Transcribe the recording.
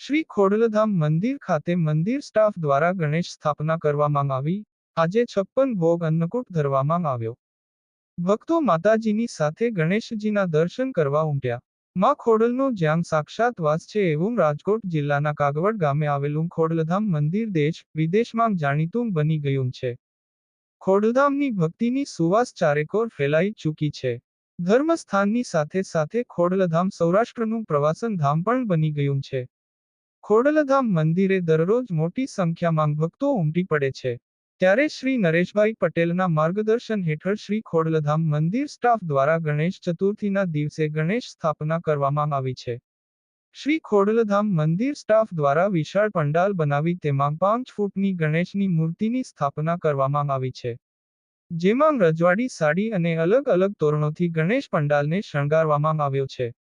શ્રી ખોડલધામ મંદિર ખાતે મંદિર સ્ટાફ દ્વારા ગણેશ સ્થાપના કરવામાં આવી. આજે છપ્પન ભોગ અન્નકૂટ ધરવામાં આવ્યો. ભક્તો માતાજીની સાથે ગણેશજીના દર્શન કરવા ઉમટ્યા. માં ખોડલનો જ્યાં સાક્ષાત વાસ છે એવું રાજકોટ જિલ્લાના કાગવડ ગામે આવેલું ખોડલધામ મંદિર દેશ વિદેશમાં જાણીતું બની ગયું છે. ખોડલધામની ભક્તિની સુવાસ ચારેકોર ફેલાઈ ચૂકી છે. ધર્મસ્થાનની સાથે સાથે ખોડલધામ સૌરાષ્ટ્રનું પ્રવાસન ધામ પણ બની ગયું છે. ખોડલધામ મંદિરે દરરોજ મોટી સંખ્યામાં ભક્તો ઉમટી પડે છે. ત્યારે શ્રી નરેશભાઈ પટેલના માર્ગદર્શન હેઠળ શ્રી ખોડલધામ મંદિર સ્ટાફ દ્વારા ગણેશ ચતુર્થીના દિવસે ગણેશ સ્થાપના કરવામાં આવી છે. શ્રી ખોડલધામ મંદિર સ્ટાફ દ્વારા વિશાળ પંડાલ બનાવી તેમાં પાંચ ફૂટની ગણેશની મૂર્તિની સ્થાપના કરવામાં આવી છે. જેમાં રજવાડી, સાડી અને અલગ અલગ તોરણોથી ગણેશ પંડાલને શણગારવામાં આવ્યો છે.